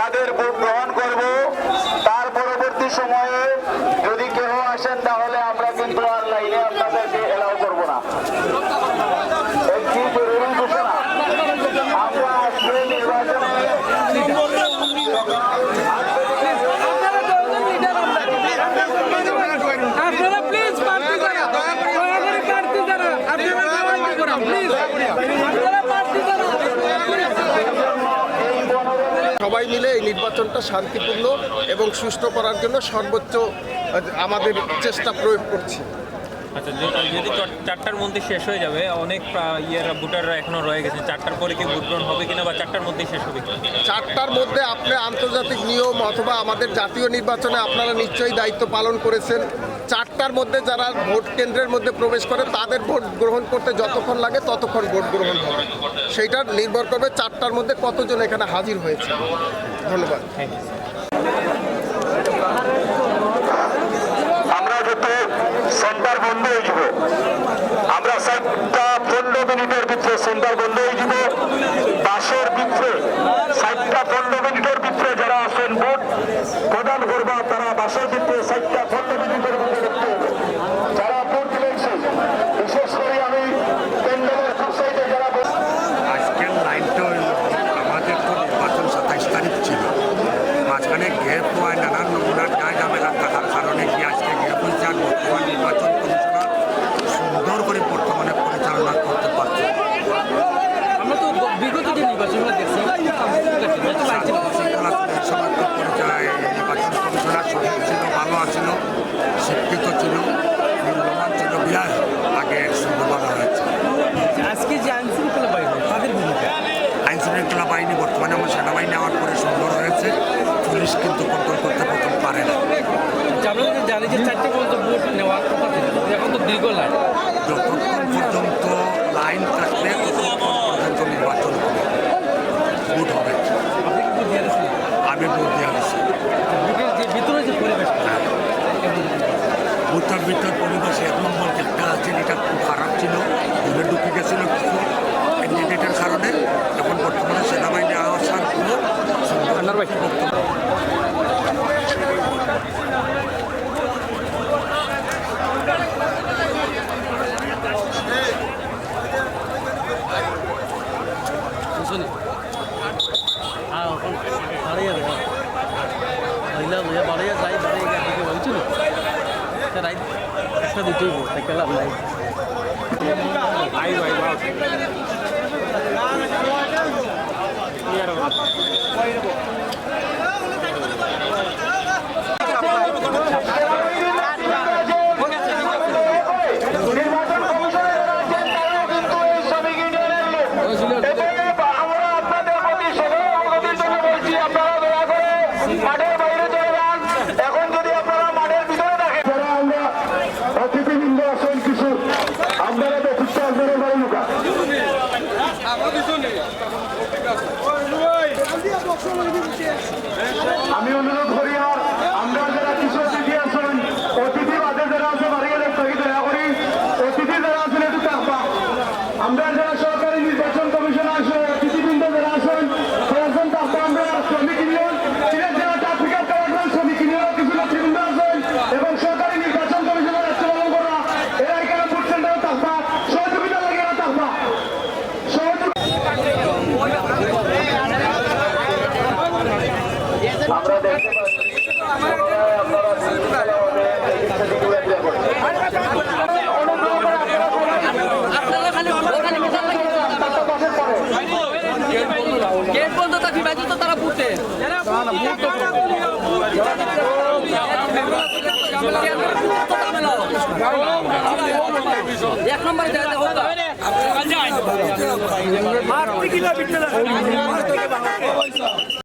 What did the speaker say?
তাদের ভোট গ্রহণ করব। তার পরবর্তী সময়ে যদি কেউ আসেন তাহলে আমরা কিন্তু আর লাইনে আপনাদেরকে এলাও করব না একটি জরুরি ঘোষণা আমরা আজকে নির্বাচনে আপনারা প্লিজ প্রার্থী যারা দয়া করে প্রার্থী যারা আপনারা সবাইকে করা প্লিজ আপনারা প্রার্থী যারা সবাই মিলে এই নির্বাচনটা শান্তিপূর্ণ এবং সুস্থ করার জন্য সর্বোচ্চ আমাদের চেষ্টা প্রয়োগ করছি। আচ্ছা যদি চারটার মধ্যে শেষ হয়ে যাবে অনেক ইয়ের ভোটাররা এখনও রয়ে গেছে। চারটার পরে কি ভোট গ্রহণ হবে কিনা বা চারটার মধ্যেই শেষ হবে চারটার মধ্যে আপনি আন্তর্জাতিক নিয়ম অথবা আমাদের জাতীয় নির্বাচনে আপনারা নিশ্চয়ই দায়িত্ব পালন করেছেন। চারটার মধ্যে যারা ভোট কেন্দ্রের মধ্যে প্রবেশ করে তাদের ভোট গ্রহণ করতে যতক্ষণ লাগে ততক্ষণ ভোট গ্রহণ হবে। সেইটা নির্ভর করবে চারটার মধ্যে কতজন এখানে হাজির হয়েছে। ধন্যবাদ থ্যাংক ইউ আমরা যত সেন্টার বন্ধ হয়ে যাব আমরা সাতটা পনেরো মিনিটের ভিতরে সেন্টার বন্ধ হয়ে যাব ভিতরে সাতটা পনেরো ভিতরে যারা আছেন ভোট প্রদান করবা তারা বাসের ভিতরে সাতটা পনেরো যারা আমাদের তো নির্বাচন সাতাইশ তারিখ ছিল। মাঝখানে গ্যাপ হওয়ায় নানান নমুনার যা ঝামেলা থাকার কারণে কি আজকে গ্যাপ হয়েছে আর বর্তমান নির্বাচন কমিশনার সুন্দর করে বর্তমানে পরিচালনা করতে পারছে আমরা তো বিগত যে নির্বাচনগুলো দেখছি শৃঙ্খলা সমাজের পরিচয় নির্বাচন কমিশনার সঠিক ছিল ভালো আছিল শিক্ষিত ছিল নির্মমান ছিল বিয়ার আগে সুন্দর ভালো হয়েছে। আজকে যে আইন শৃঙ্খলা বাহিনী তাদের ভূমিকা? আইন শৃঙ্খলা বাহিনী বর্তমানে আমার সেনাবাহিনী নেওয়ার পরে সুন্দর হয়েছে পুলিশ কিন্তু কন্ট্রোল করতে প্রথম পারে না। আমরা জানি যে চারটে পর্যন্ত ভোট নেওয়ার কথা ছিল এখন তো দীর্ঘ লাইন যতক্ষণ পর্যন্ত লাইন থাকবে ততক্ষণ পর্যন্ত নির্বাচন হবে ভোট হবে আপনি কি ভোট দিয়ে দিয়েছেন আমি ভোট দেওয়া গেছি ভোটের যে ভিতরে যে পরিবেশটা ভোটার পরিবেশে এক নম্বর একটা আছে যেটা খুব খারাপ ছিল ভুলে ঢুকে গেছিল কিছু ক্যান্ডিডেটের কারণে। এখন বর্তমানে সেনাবাহিনী আসার কোনো বক্তব্য একটা দুটোই ভোট থেকে লাভ নাই নির্বাচন আমি অনুরোধ করি তো তারা পুঁতে এক নম্বরে যায়। হোক